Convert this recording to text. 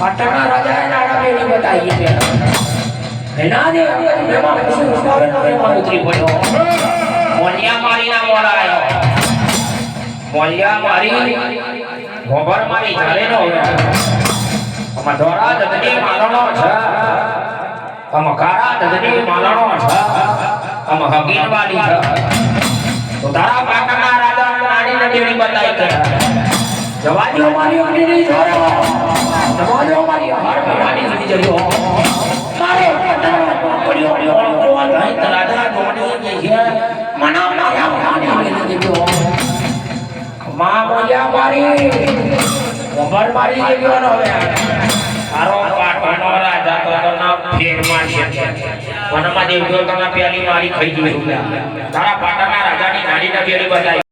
પાટણના રાજાએ નાના બેની બતાવી છે એના દે મેમાં કશું ઉઠાવેલો મેમાં ઉતરી પડ્યો મોલિયા મારી ના મોરાયો મોલિયા મારી ગોબર મારી ઝાલેનો આમાં ધોરા દગડી માલણો છે આમાં કારા દગડી માલણો છે આમાં હગીનવાળી છે તો તારા પાટણના રાજા. નાની નદીની બતાવી કે જવા દો મારી અગ્નિની જોડે જવા દો મારી હાર ભવાની નથી જજો મારે પડ્યો પડ્યો પડ્યો નહીં તરાજા જોડી જે છે મના માર્યા ભવાની નથી જજો માં બોલ્યા મારી ખબર મારી જગ્યાનો હવે તારો પાટણનો રાજા તો તને ફેર મારશે વનમાં દેવજો તને પેલી મારી ખાઈ જોઈ તારા પાટણના રાજાની નાની પેલી બતાવી